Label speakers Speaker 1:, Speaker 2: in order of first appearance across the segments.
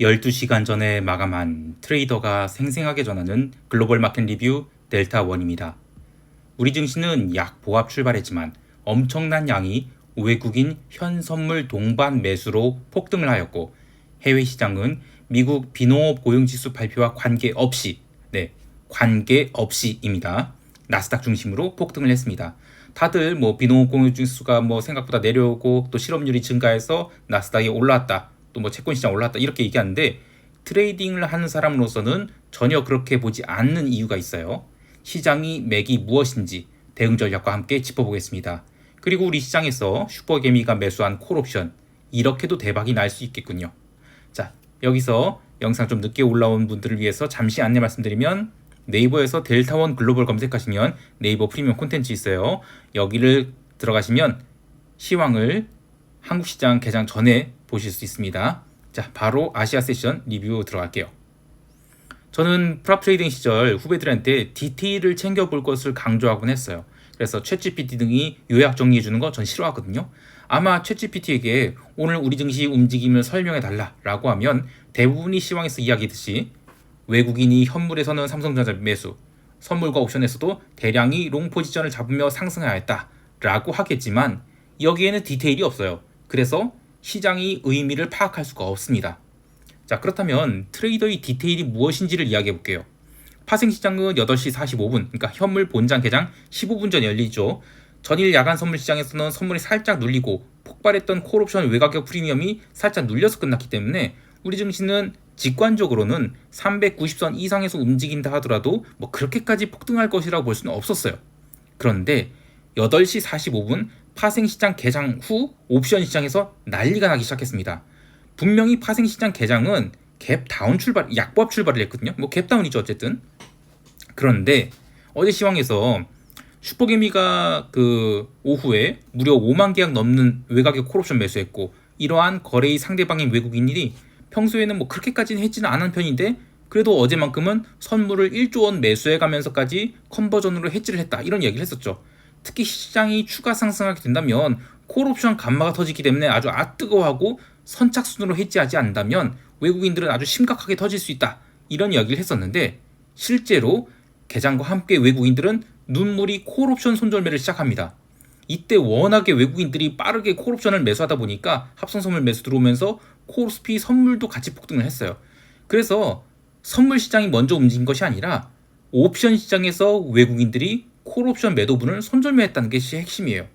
Speaker 1: 12시간 전에 마감한 트레이더가 생생하게 전하는 글로벌 마켓 리뷰 델타 원입니다. 우리 증시는 약 보합 출발했지만 엄청난 양이 외국인 현 선물 동반 매수로 폭등을 하였고 해외 시장은 미국 비농업 고용지수 발표와 관계없이 네 관계없이입니다. 나스닥 중심으로 폭등을 했습니다. 다들 뭐 비농업 고용지수가 뭐 생각보다 내려오고 또 실업률이 증가해서 나스닥이 올라왔다. 또 뭐 채권 시장 올라왔다. 이렇게 얘기하는데 트레이딩을 하는 사람으로서는 전혀 그렇게 보지 않는 이유가 있어요. 시장이 맥이 무엇인지 대응 전략과 함께 짚어보겠습니다. 그리고 우리 시장에서 슈퍼개미가 매수한 콜옵션 이렇게도 대박이 날 수 있겠군요. 자, 여기서 영상 좀 늦게 올라온 분들을 위해서 잠시 안내 말씀드리면 네이버에서 델타원 글로벌 검색하시면 네이버 프리미엄 콘텐츠 있어요. 여기를 들어가시면 시황을 한국 시장 개장 전에 보실 수 있습니다. 자, 바로 아시아 세션 리뷰 들어갈게요. 저는 프랍 트레이딩 시절 후배들한테 디테일을 챙겨볼 것을 강조하곤 했어요. 그래서 챗GPT 등이 요약 정리해 주는 거 전 싫어하거든요. 아마 챗GPT에게 오늘 우리 증시 움직임을 설명해 달라 라고 하면 대부분이 시황에서 이야기했듯이 외국인이 현물에서는 삼성전자 매수, 선물과 옵션에서도 대량이 롱 포지션을 잡으며 상승하였다 라고 하겠지만 여기에는 디테일이 없어요. 그래서 시장이 의미를 파악할 수가 없습니다. 자, 그렇다면 트레이더의 디테일이 무엇인지를 이야기해 볼게요. 파생 시장은 8시 45분, 그러니까 현물 본장 개장 15분 전 열리죠. 전일 야간 선물 시장에서는 선물이 살짝 눌리고 폭발했던 콜옵션 외가격 프리미엄이 살짝 눌려서 끝났기 때문에 우리 증시는 직관적으로는 390선 이상에서 움직인다 하더라도 뭐 그렇게까지 폭등할 것이라고 볼 수는 없었어요. 그런데 8시 45분 파생 시장 개장 후 옵션 시장에서 난리가 나기 시작했습니다. 분명히 파생 시장 개장은 갭 다운 출발, 약법 출발을 했거든요. 뭐 갭 다운이죠 어쨌든. 그런데 어제 시황에서 슈퍼개미가 그 오후에 무려 5만 계약 넘는 외곽의 콜옵션 매수했고 이러한 거래의 상대방인 외국인이 평소에는 뭐 그렇게까지는 했지는 않은 편인데 그래도 어제만큼은 선물을 1조 원 매수해 가면서까지 컨버전으로 해지를 했다 이런 얘기를 했었죠. 특히 시장이 추가 상승하게 된다면 콜옵션 감마가 터지기 때문에 아주 아 뜨거워하고 선착순으로 해지하지 않는다면 외국인들은 아주 심각하게 터질 수 있다 이런 이야기를 했었는데 실제로 개장과 함께 외국인들은 눈물이 콜옵션 손절매를 시작합니다. 이때 워낙에 외국인들이 빠르게 콜옵션을 매수하다 보니까 합성선물 매수 들어오면서 콜스피 선물도 같이 폭등을 했어요. 그래서 선물 시장이 먼저 움직인 것이 아니라 옵션 시장에서 외국인들이 콜옵션 매도분을 손절매했다는 것이 핵심이에요.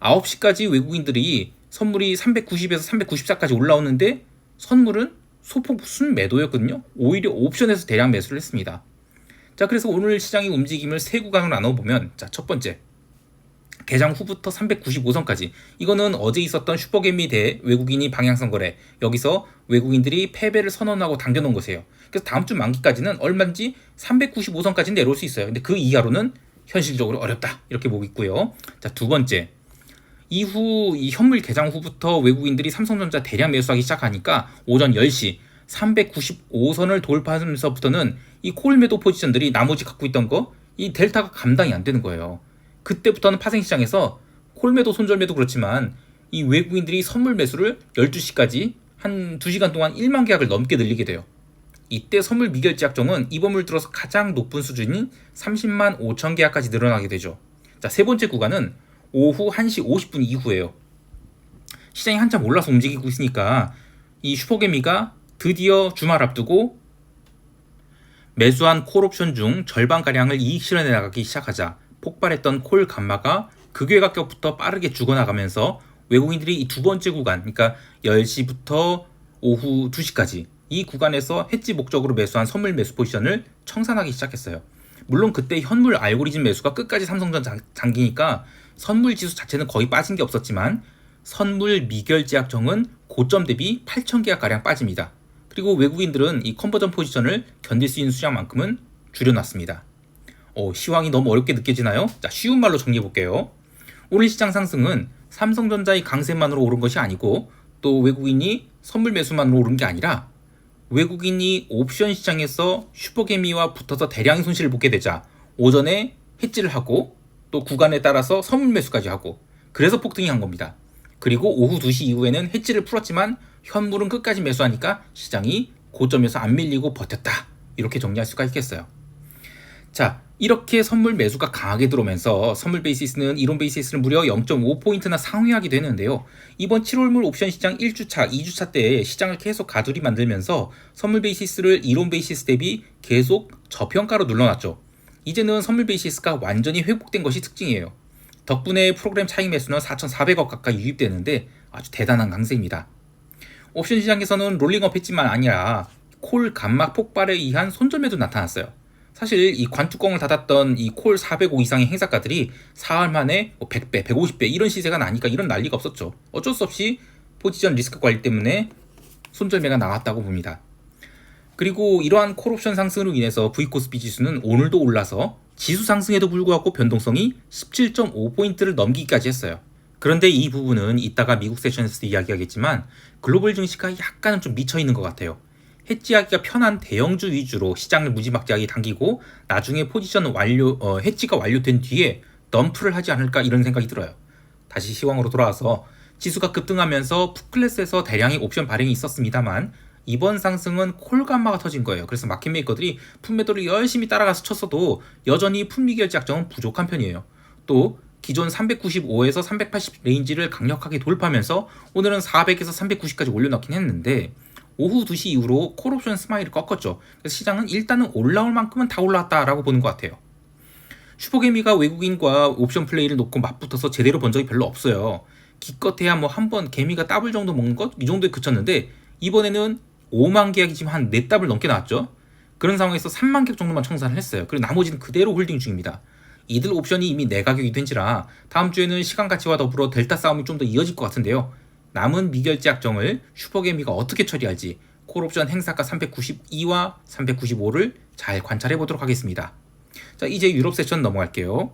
Speaker 1: 9시까지 외국인들이 선물이 390에서 394까지 올라오는데 선물은 소폭 순매도였거든요. 오히려 옵션에서 대량 매수를 했습니다. 자, 그래서 오늘 시장의 움직임을 세 구간으로 나눠보면 자, 첫 번째. 개장 후부터 395선까지 이거는 어제 있었던 슈퍼개미 대 외국인이 방향성 거래 여기서 외국인들이 패배를 선언하고 당겨놓은 것이에요 그래서 다음 주 만기까지는 얼마든지 395선까지 내려올 수 있어요 근데 그 이하로는 현실적으로 어렵다 이렇게 보고 있고요 자 두 번째 이후 이 현물 개장 후부터 외국인들이 삼성전자 대량 매수하기 시작하니까 오전 10시 395선을 돌파하면서부터는 이 콜 매도 포지션들이 나머지 갖고 있던 거 이 델타가 감당이 안 되는 거예요. 그때부터는 파생 시장에서 콜 매도 손절 매도 그렇지만 이 외국인들이 선물 매수를 12시까지 한 2시간 동안 1만 계약을 넘게 늘리게 돼요. 이때 선물 미결 제 약정은 이범을 들어서 가장 높은 수준인 30만 5천 계약까지 늘어나게 되죠. 자, 세 번째 구간은 오후 1시 50분 이후에요. 시장이 한참 올라서 움직이고 있으니까 이 슈퍼개미가 드디어 주말 앞두고 매수한 콜옵션 중 절반가량을 이익 실현해 나가기 시작하자 폭발했던 콜 감마가 극외 가격부터 빠르게 죽어나가면서 외국인들이 이 두 번째 구간, 그러니까 10시부터 오후 2시까지 이 구간에서 해지 목적으로 매수한 선물 매수 포지션을 청산하기 시작했어요. 물론 그때 현물 알고리즘 매수가 끝까지 삼성전 장기니까 선물 지수 자체는 거의 빠진 게 없었지만 선물 미결 제 약정은 고점 대비 8천 계약 가량 빠집니다. 그리고 외국인들은 이 컨버전 포지션을 견딜 수 있는 수량만큼은 줄여놨습니다. 어, 시황이 너무 어렵게 느껴지나요? 자, 쉬운 말로 정리해 볼게요. 오늘 시장 상승은 삼성전자의 강세만으로 오른 것이 아니고 또 외국인이 선물 매수만으로 오른 게 아니라 외국인이 옵션 시장에서 슈퍼개미와 붙어서 대량의 손실을 보게 되자 오전에 해지를 하고 또 구간에 따라서 선물 매수까지 하고 그래서 폭등이 한 겁니다. 그리고 오후 2시 이후에는 해지를 풀었지만 현물은 끝까지 매수하니까 시장이 고점에서 안 밀리고 버텼다. 이렇게 정리할 수가 있겠어요. 자, 이렇게 선물 매수가 강하게 들어오면서 선물 베이시스는 이론 베이시스를 무려 0.5포인트나 상회하게 되는데요. 이번 7월물 옵션 시장 1주차, 2주차 때 시장을 계속 가두리 만들면서 선물 베이시스를 이론 베이시스 대비 계속 저평가로 눌러놨죠. 이제는 선물 베이시스가 완전히 회복된 것이 특징이에요. 덕분에 프로그램 차익 매수는 4,400억 가까이 유입되는데 아주 대단한 강세입니다. 옵션 시장에서는 롤링업 했지만 아니라 콜 감막 폭발에 의한 손절매도 나타났어요. 사실 이 관뚜껑을 닫았던 이 콜 405 이상의 행사가들이 사흘 만에 뭐 100배, 150배 이런 시세가 나니까 이런 난리가 없었죠. 어쩔 수 없이 포지션 리스크 관리 때문에 손절매가 나왔다고 봅니다. 그리고 이러한 콜옵션 상승으로 인해서 V코스피 지수는 오늘도 올라서 지수 상승에도 불구하고 변동성이 17.5포인트를 넘기기까지 했어요. 그런데 이 부분은 이따가 미국 세션에서 이야기하겠지만 글로벌 증시가 약간은 좀 미쳐 있는 것 같아요. 해지하기가 편한 대형주 위주로 시장을 무지막지하게 당기고 나중에 포지션 완료 어, 해지가 완료된 뒤에 덤프를 하지 않을까 이런 생각이 들어요. 다시 시황으로 돌아와서 지수가 급등하면서 풋클래스에서 대량의 옵션 발행이 있었습니다만 이번 상승은 콜감마가 터진 거예요. 그래서 마켓 메이커들이 풋매도를 열심히 따라가서 쳤어도 여전히 풋미결제 약정은 부족한 편이에요. 또 기존 395에서 380 레인지를 강력하게 돌파하면서 오늘은 400에서 390까지 올려놓긴 했는데 오후 2시 이후로 콜옵션 스마일을 꺾었죠. 그래서 시장은 일단은 올라올 만큼은 다 올라왔다라고 보는 것 같아요. 슈퍼개미가 외국인과 옵션 플레이를 놓고 맞붙어서 제대로 본 적이 별로 없어요. 기껏해야 뭐 한 번 개미가 더블 정도 먹는 것 이 정도에 그쳤는데 이번에는 5만 계약이 지금 한 4답을 넘게 나왔죠. 그런 상황에서 3만 개 정도만 청산을 했어요. 그리고 나머지는 그대로 홀딩 중입니다. 이들 옵션이 이미 내 가격이 된지라 다음 주에는 시간 가치와 더불어 델타 싸움이 좀 더 이어질 것 같은데요. 남은 미결제 약정을 슈퍼개미가 어떻게 처리할지 콜옵션 행사가 392와 395를 잘 관찰해 보도록 하겠습니다. 자, 이제 유럽 세션 넘어갈게요.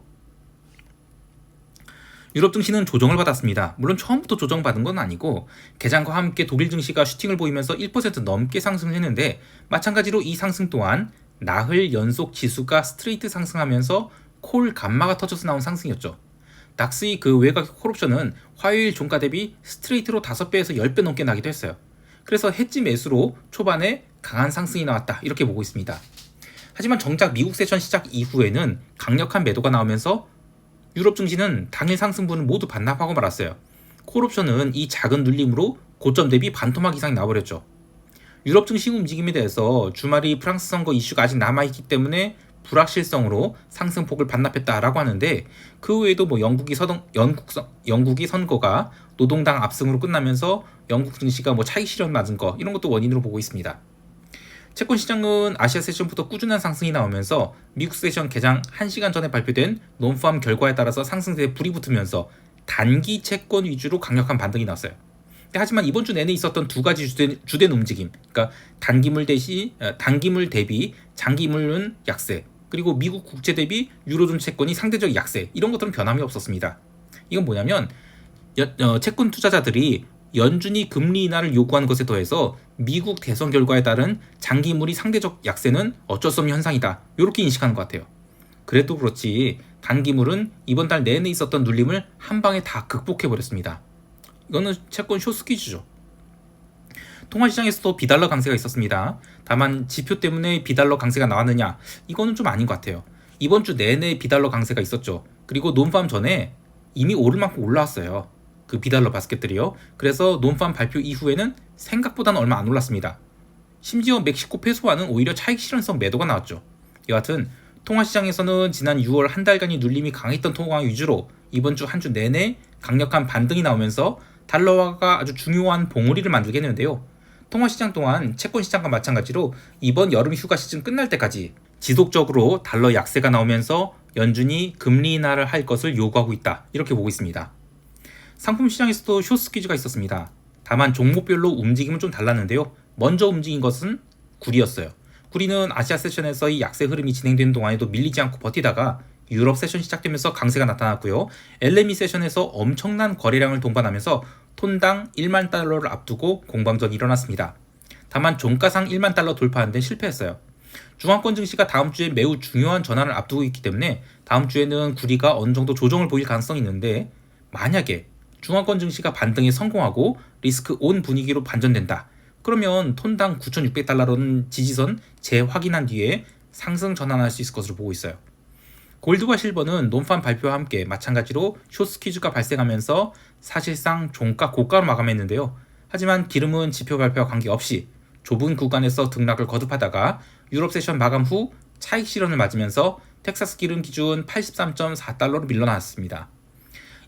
Speaker 1: 유럽 증시는 조정을 받았습니다. 물론 처음부터 조정받은 건 아니고 개장과 함께 독일 증시가 슈팅을 보이면서 1% 넘게 상승을 했는데 마찬가지로 이 상승 또한 나흘 연속 지수가 스트레이트 상승하면서 콜 감마가 터져서 나온 상승이었죠. 닥스의 그 외곽 콜옵션은 화요일 종가 대비 스트레이트로 5배에서 10배 넘게 나기도 했어요. 그래서 해지 매수로 초반에 강한 상승이 나왔다 이렇게 보고 있습니다. 하지만 정작 미국 세션 시작 이후에는 강력한 매도가 나오면서 유럽 증시는 당일 상승분을 모두 반납하고 말았어요. 콜옵션은 이 작은 눌림으로 고점 대비 반토막 이상이 나버렸죠. 유럽 증시 움직임에 대해서 주말이 프랑스 선거 이슈가 아직 남아있기 때문에 불확실성으로 상승폭을 반납했다라고 하는데 그 외에도 뭐 영국이 서동 영국 영국이 선거가 노동당 압승으로 끝나면서 영국 증시가 뭐 차익 실현 맞은 거 이런 것도 원인으로 보고 있습니다. 채권 시장은 아시아 세션부터 꾸준한 상승이 나오면서 미국 세션 개장 1시간 전에 발표된 논팜 결과에 따라서 상승세에 불이 붙으면서 단기 채권 위주로 강력한 반등이 나왔어요. 하지만 이번 주 내내 있었던 두 가지 주된, 주된 움직임, 그러니까 단기물 대시 어, 단기물 대비 장기물은 약세, 그리고 미국 국채 대비 유로존 채권이 상대적 약세 이런 것들은 변함이 없었습니다. 이건 뭐냐면 여, 어, 채권 투자자들이 연준이 금리 인하를 요구하는 것에 더해서 미국 대선 결과에 따른 장기물이 상대적 약세는 어쩔 수 없는 현상이다. 이렇게 인식하는 것 같아요. 그래도 그렇지 단기물은 이번 달 내내 있었던 눌림을 한 방에 다 극복해 버렸습니다. 이거는 채권 쇼스퀴즈죠. 통화시장에서도 비달러 강세가 있었습니다. 다만 지표 때문에 비달러 강세가 나왔느냐 이거는 좀 아닌 것 같아요. 이번 주 내내 비달러 강세가 있었죠. 그리고 논팜 전에 이미 오를 만큼 올라왔어요. 그 비달러 바스켓들이요. 그래서 논팜 발표 이후에는 생각보다는 얼마 안 올랐습니다. 심지어 멕시코 페소와는 오히려 차익 실현성 매도가 나왔죠. 여하튼 통화시장에서는 지난 6월 한 달간의 눌림이 강했던 통화 위주로 이번 주 한 주 내내 강력한 반등이 나오면서 달러화가 아주 중요한 봉우리를 만들게 했는데요. 통화시장 또한 채권시장과 마찬가지로 이번 여름 휴가 시즌 끝날 때까지 지속적으로 달러 약세가 나오면서 연준이 금리 인하를 할 것을 요구하고 있다. 이렇게 보고 있습니다. 상품 시장에서도 쇼스퀴즈가 있었습니다. 다만 종목별로 움직임은 좀 달랐는데요. 먼저 움직인 것은 구리였어요. 구리는 아시아 세션에서 이 약세 흐름이 진행되는 동안에도 밀리지 않고 버티다가 유럽 세션 시작되면서 강세가 나타났고요. LME 세션에서 엄청난 거래량을 동반하면서 톤당 1만 달러를 앞두고 공방전이 일어났습니다. 다만 종가상 1만 달러 돌파하는 데 실패했어요. 중앙권 증시가 다음 주에 매우 중요한 전환을 앞두고 있기 때문에 다음 주에는 구리가 어느 정도 조정을 보일 가능성이 있는데 만약에 중앙권 증시가 반등에 성공하고 리스크 온 분위기로 반전된다. 그러면 톤당 9,600달러는 지지선 재확인한 뒤에 상승 전환할 수 있을 것으로 보고 있어요. 골드와 실버는 논판 발표와 함께 마찬가지로 쇼스 퀴즈가 발생하면서 사실상 종가 고가로 마감했는데요. 하지만 기름은 지표 발표와 관계없이 좁은 구간에서 등락을 거듭하다가 유럽 세션 마감 후 차익 실현을 맞으면서 텍사스 기름 기준 83.4달러로 밀려났습니다.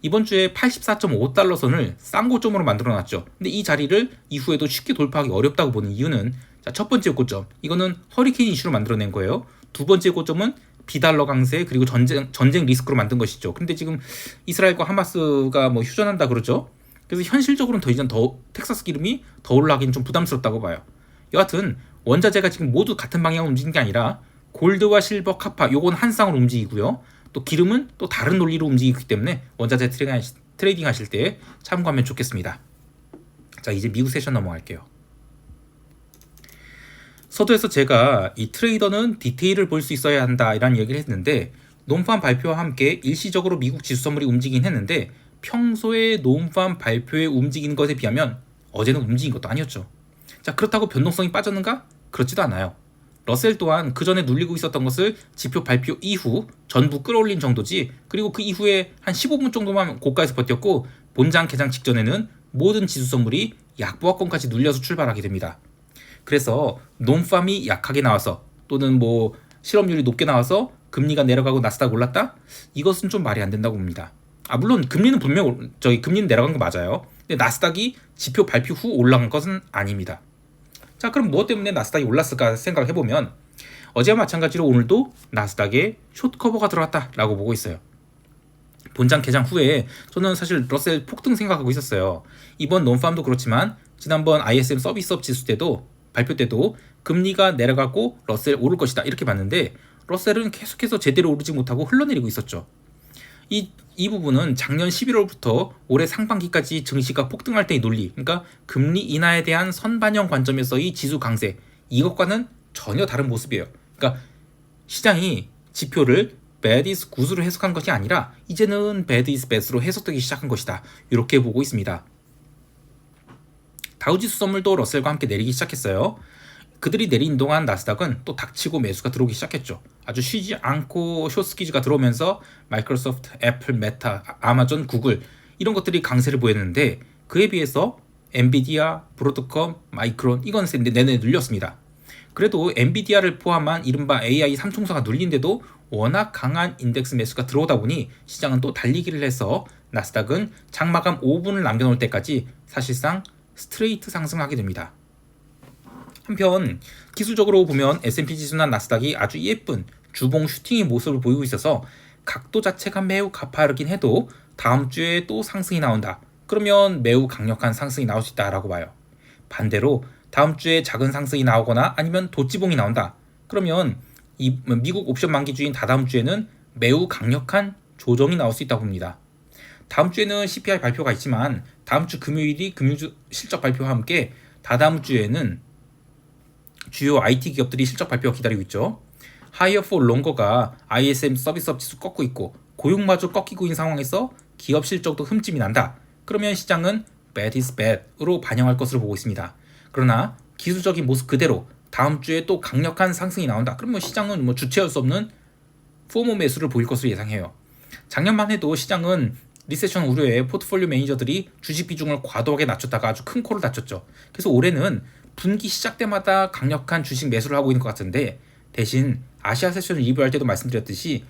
Speaker 1: 이번 주에 84.5달러 선을 싼 고점으로 만들어 놨죠. 근데 이 자리를 이후에도 쉽게 돌파하기 어렵다고 보는 이유는 자, 첫 번째 고점. 이거는 허리케인 이슈로 만들어낸 거예요. 두 번째 고점은 비달러 강세 그리고 전쟁 전쟁 리스크로 만든 것이죠. 근데 지금 이스라엘과 하마스가 뭐 휴전한다 그러죠. 그래서 현실적으로는 더 이상 더 텍사스 기름이 더 올라가긴 좀 부담스럽다고 봐요. 여하튼 원자재가 지금 모두 같은 방향으로 움직이는 게 아니라 골드와 실버, 카파 요건 한 쌍으로 움직이고요. 또 기름은 또 다른 논리로 움직이기 때문에 원자재 트레이딩 하실 때 참고하면 좋겠습니다. 자 이제 미국 세션 넘어갈게요. 서두에서 제가 이 트레이더는 디테일을 볼 수 있어야 한다 이런 얘기를 했는데 논판 발표와 함께 일시적으로 미국 지수 선물이 움직이긴 했는데 평소에 논판 발표에 움직이는 것에 비하면 어제는 움직인 것도 아니었죠. 자 그렇다고 변동성이 빠졌는가? 그렇지도 않아요. 러셀 또한 그 전에 눌리고 있었던 것을 지표 발표 이후 전부 끌어올린 정도지 그리고 그 이후에 한 15분 정도만 고가에서 버텼고 본장 개장 직전에는 모든 지수 선물이 약보합권까지 눌려서 출발하게 됩니다. 그래서 논팜이 약하게 나와서 또는 뭐 실업률이 높게 나와서 금리가 내려가고 나스닥 올랐다? 이것은 좀 말이 안 된다고 봅니다. 아 물론 금리는 분명 저기 금리는 내려간 거 맞아요. 근데 나스닥이 지표 발표 후 올라간 것은 아닙니다. 자, 그럼 무엇 때문에 나스닥이 올랐을까 생각을 해보면 어제와 마찬가지로 오늘도 나스닥에 숏 커버가 들어갔다라고 보고 있어요. 본장 개장 후에 저는 사실 러셀 폭등 생각하고 있었어요. 이번 논팜도 그렇지만 지난번 ISM 서비스업 지수 때도 발표 때도 금리가 내려가고 러셀 오를 것이다 이렇게 봤는데 러셀은 계속해서 제대로 오르지 못하고 흘러내리고 있었죠. 이, 이 부분은 작년 11월부터 올해 상반기까지 증시가 폭등할 때의 논리, 그러니까 금리 인하에 대한 선반영 관점에서의 지수 강세, 이것과는 전혀 다른 모습이에요. 그러니까 시장이 지표를 bad is good으로 해석한 것이 아니라 이제는 bad is bad으로 해석되기 시작한 것이다. 이렇게 보고 있습니다. 다우지수 선물도 러셀과 함께 내리기 시작했어요. 그들이 내린 동안 나스닥은 또 닥치고 매수가 들어오기 시작했죠. 아주 쉬지 않고 쇼스키즈가 들어오면서 마이크로소프트, 애플, 메타, 아마존, 구글 이런 것들이 강세를 보였는데 그에 비해서 엔비디아, 브로드컴, 마이크론 이건 내내 눌렸습니다. 그래도 엔비디아를 포함한 이른바 AI 삼총사가 눌린데도 워낙 강한 인덱스 매수가 들어오다 보니 시장은 또 달리기를 해서 나스닥은 장마감 5분을 남겨놓을 때까지 사실상 스트레이트 상승하게 됩니다. 한편 기술적으로 보면 S&P 지수나 나스닥이 아주 예쁜 주봉 슈팅의 모습을 보이고 있어서 각도 자체가 매우 가파르긴 해도 다음 주에 또 상승이 나온다. 그러면 매우 강력한 상승이 나올 수 있다라고 봐요. 반대로 다음 주에 작은 상승이 나오거나 아니면 도지봉이 나온다. 그러면 이 미국 옵션 만기 주인 다다음 주에는 매우 강력한 조정이 나올 수 있다고 봅니다. 다음 주에는 CPI 발표가 있지만 다음 주 금요일이 금융 실적 발표와 함께 다다음 주에는 주요 IT 기업들이 실적 발표가 기다리고 있죠. 하이어 포 롱거가 ISM 서비스업 지수 꺾고 있고 고용마저 꺾이고 있는 상황에서 기업 실적도 흠집이 난다. 그러면 시장은 bad is bad으로 반영할 것으로 보고 있습니다. 그러나 기술적인 모습 그대로 다음 주에 또 강력한 상승이 나온다. 그러면 시장은 뭐 주체할 수 없는 포모 매수를 보일 것으로 예상해요. 작년만 해도 시장은 리세션 우려에 포트폴리오 매니저들이 주식 비중을 과도하게 낮췄다가 아주 큰 코를 다쳤죠. 그래서 올해는 분기 시작 때마다 강력한 주식 매수를 하고 있는 것 같은데 대신 아시아 세션을 리뷰할 때도 말씀드렸듯이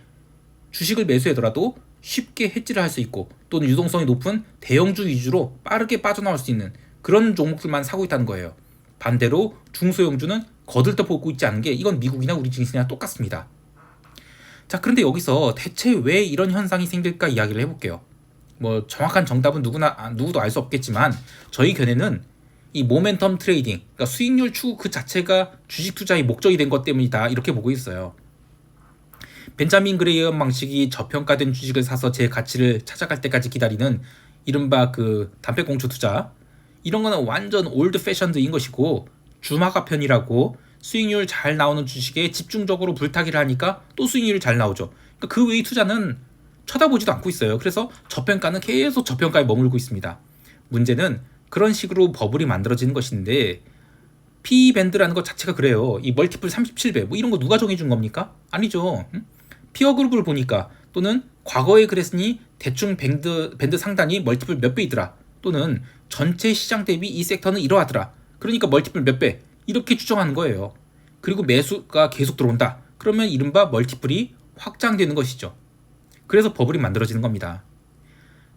Speaker 1: 주식을 매수하더라도 쉽게 해지를 할 수 있고 또는 유동성이 높은 대형주 위주로 빠르게 빠져나올 수 있는 그런 종목들만 사고 있다는 거예요. 반대로 중소형주는 거들떠 보고 있지 않은 게 이건 미국이나 우리 증시나 똑같습니다. 자, 그런데 여기서 대체 왜 이런 현상이 생길까 이야기를 해볼게요. 뭐 정확한 정답은 누구나 아, 누구도 알 수 없겠지만 저희 견해는 이 모멘텀 트레이딩, 그러니까 수익률 추구 그 자체가 주식 투자의 목적이 된 것 때문이다 이렇게 보고 있어요. 벤자민 그레이엄 방식이 저평가된 주식을 사서 제 가치를 찾아갈 때까지 기다리는 이른바 그 담배꽁초 투자 이런 거는 완전 올드 패션드인 것이고 주마가 편이라고 수익률 잘 나오는 주식에 집중적으로 불타기를 하니까 또 수익률이 잘 나오죠. 그러니까 그 외의 투자는 쳐다보지도 않고 있어요. 그래서 저평가는 계속 저평가에 머물고 있습니다. 문제는 그런 식으로 버블이 만들어지는 것인데 P 밴드라는 것 자체가 그래요. 이 멀티플 37배 뭐 이런 거 누가 정해준 겁니까? 아니죠. 응? 피어 그룹을 보니까 또는 과거에 그랬으니 대충 밴드 밴드 상단이 멀티플 몇 배이더라. 또는 전체 시장 대비 이 섹터는 이러하더라. 그러니까 멀티플 몇 배. 이렇게 추정하는 거예요. 그리고 매수가 계속 들어온다. 그러면 이른바 멀티플이 확장되는 것이죠. 그래서 버블이 만들어지는 겁니다.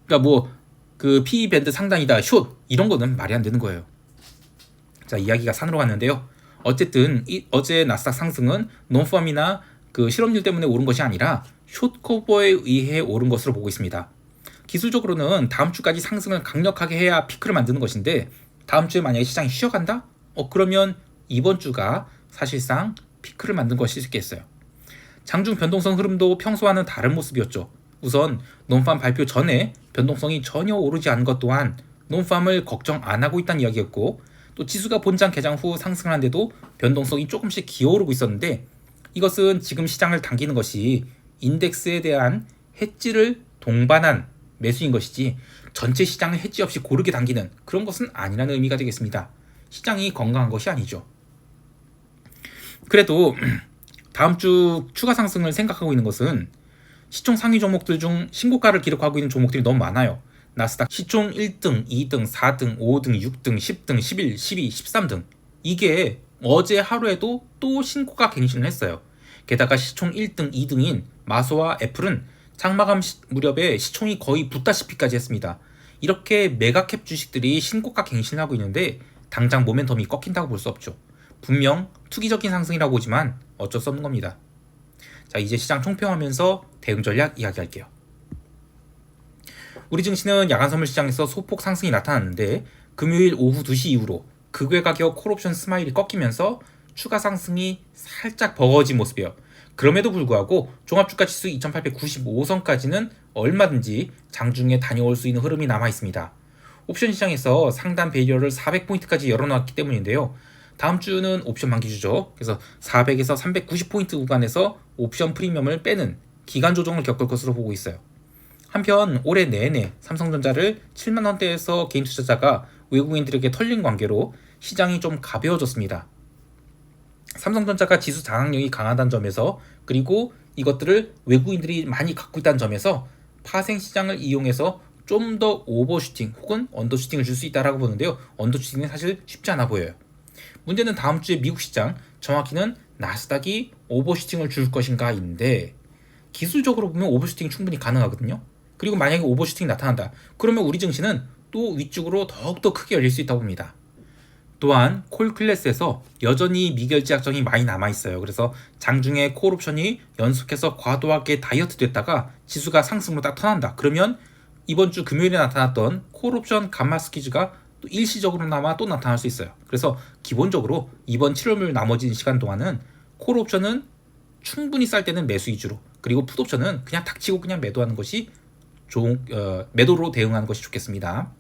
Speaker 1: 그러니까 뭐 그 PE 밴드 상단이다, 숏 이런 거는 말이 안 되는 거예요. 자 이야기가 산으로 갔는데요. 어쨌든 이, 어제 나스닥 상승은 논펌이나 그 실업률 때문에 오른 것이 아니라 숏 커버에 의해 오른 것으로 보고 있습니다. 기술적으로는 다음 주까지 상승을 강력하게 해야 피크를 만드는 것인데 다음 주에 만약에 시장이 쉬어간다? 어 그러면 이번 주가 사실상 피크를 만든 수 있겠어요. 장중 변동성 흐름도 평소와는 다른 모습이었죠. 우선 논팜 발표 전에 변동성이 전혀 오르지 않은 것 또한 논팜을 걱정 안 하고 있다는 이야기였고 또 지수가 본장 개장 후 상승하는데도 변동성이 조금씩 기어오르고 있었는데 이것은 지금 시장을 당기는 것이 인덱스에 대한 해지를 동반한 매수인 것이지 전체 시장을 해지 없이 고르게 당기는 그런 것은 아니라는 의미가 되겠습니다. 시장이 건강한 것이 아니죠. 그래도 다음 주 추가 상승을 생각하고 있는 것은 시총 상위 종목들 중 신고가를 기록하고 있는 종목들이 너무 많아요. 나스닥 시총 1등, 2등, 4등, 5등, 6등, 10등, 11, 12, 13등. 이게 어제 하루에도 또 신고가 갱신을 했어요. 게다가 시총 1등, 2등인 마소와 애플은 장마감 시, 무렵에 시총이 거의 붙다시피까지 했습니다. 이렇게 메가캡 주식들이 신고가 갱신하고 있는데 당장 모멘텀이 꺾인다고 볼 수 없죠. 분명 투기적인 상승이라고 보지만 어쩔 수 없는 겁니다. 자, 이제 시장 총평하면서 대응 전략 이야기할게요. 우리 증시는 야간 선물 시장에서 소폭 상승이 나타났는데 금요일 오후 2시 이후로 극외 가격 콜옵션 스마일이 꺾이면서 추가 상승이 살짝 버거워진 모습이에요. 그럼에도 불구하고 종합주가 지수 2895선까지는 얼마든지 장중에 다녀올 수 있는 흐름이 남아 있습니다. 옵션 시장에서 상단 베리어를 400포인트까지 열어놨기 때문인데요. 다음 주는 옵션 만기주죠. 그래서 400에서 390포인트 구간에서 옵션 프리미엄을 빼는 기간 조정을 겪을 것으로 보고 있어요. 한편 올해 내내 삼성전자를 7만 원대에서 개인 투자자가 외국인들에게 털린 관계로 시장이 좀 가벼워졌습니다. 삼성전자가 지수 장악력이 강하다는 점에서 그리고 이것들을 외국인들이 많이 갖고 있다는 점에서 파생 시장을 이용해서 좀 더 오버슈팅 혹은 언더슈팅을 줄 수 있다라고 보는데요. 언더슈팅은 사실 쉽지 않아 보여요. 문제는 다음 주에 미국 시장, 정확히는 나스닥이 오버슈팅을 줄 것인가인데 기술적으로 보면 오버슈팅이 충분히 가능하거든요. 그리고 만약에 오버슈팅이 나타난다. 그러면 우리 증시는 또 위쪽으로 더욱더 크게 열릴 수 있다고 봅니다. 또한 콜 클래스에서 여전히 미결제 약정이 많이 남아 있어요. 그래서 장중에 콜 옵션이 연속해서 과도하게 다이어트 됐다가 지수가 상승으로 딱 턴한다. 그러면 이번 주 금요일에 나타났던 콜 옵션 감마 스키즈가 또 일시적으로나마 또 나타날 수 있어요. 그래서 기본적으로 이번 7월물 나머지 시간 동안은 콜 옵션은 충분히 쌀 때는 매수 위주로 그리고 풋 옵션은 그냥 닥치고 그냥 매도하는 것이 종, 어, 매도로 대응하는 것이 좋겠습니다.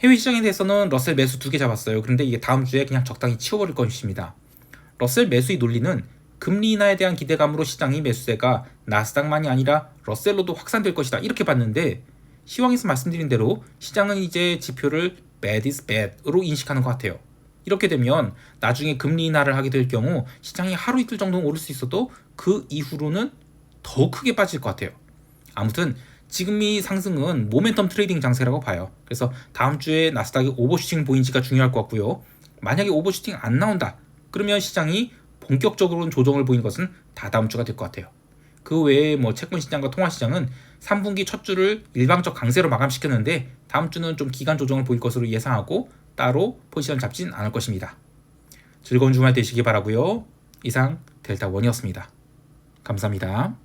Speaker 1: 해외 시장에 대해서는 러셀 매수 두 개 잡았어요. 그런데 이게 다음 주에 그냥 적당히 치워버릴 것입니다. 러셀 매수의 논리는 금리 인하에 대한 기대감으로 시장이 매수세가 나스닥만이 아니라 러셀로도 확산될 것이다. 이렇게 봤는데 시황에서 말씀드린 대로 시장은 이제 지표를 bad is bad으로 인식하는 것 같아요. 이렇게 되면 나중에 금리 인하를 하게 될 경우 시장이 하루 이틀 정도는 오를 수 있어도 그 이후로는 더 크게 빠질 것 같아요. 아무튼 지금 이 상승은 모멘텀 트레이딩 장세라고 봐요. 그래서 다음 주에 나스닥이 오버슈팅 보인지가 중요할 것 같고요. 만약에 오버슈팅 안 나온다. 그러면 시장이 본격적으로는 조정을 보이는 것은 다 다음 주가 될 것 같아요. 그 외에 뭐 채권 시장과 통화 시장은 3분기 첫 주를 일방적 강세로 마감시켰는데 다음 주는 좀 기간 조정을 보일 것으로 예상하고 따로 포지션 잡진 않을 것입니다. 즐거운 주말 되시기 바라고요. 이상 델타 원이었습니다. 감사합니다.